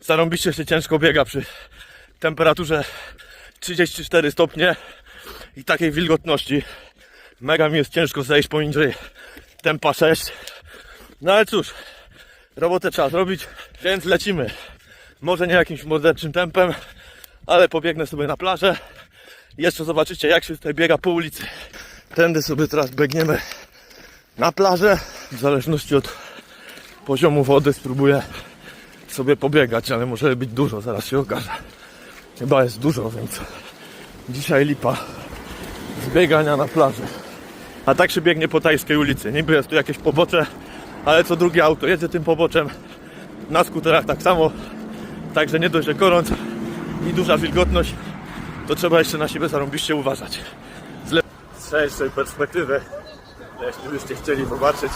Zarąbiście się ciężko biega przy temperaturze 34 stopnie i takiej wilgotności. Mega mi jest ciężko zejść poniżej tempa 6. No ale cóż, robotę trzeba zrobić, więc lecimy. Może nie jakimś morderczym tempem, ale pobiegnę sobie na plażę. Jeszcze zobaczycie jak się tutaj biega po ulicy. Tędy sobie teraz biegniemy na plażę. W zależności od poziomu wody spróbuję sobie pobiegać, ale może być dużo, zaraz się okaże. Chyba jest dużo, więc dzisiaj lipa z biegania na plaży. A tak się biegnie po tajskiej ulicy. Niby jest tu jakieś pobocze, ale co drugie auto jedzie tym poboczem. Na skuterach tak samo. Także nie dość, że gorąc i duża wilgotność, to trzeba jeszcze na siebie zarąbiście uważać. Z szerszej perspektywy, jeśli byście chcieli zobaczyć,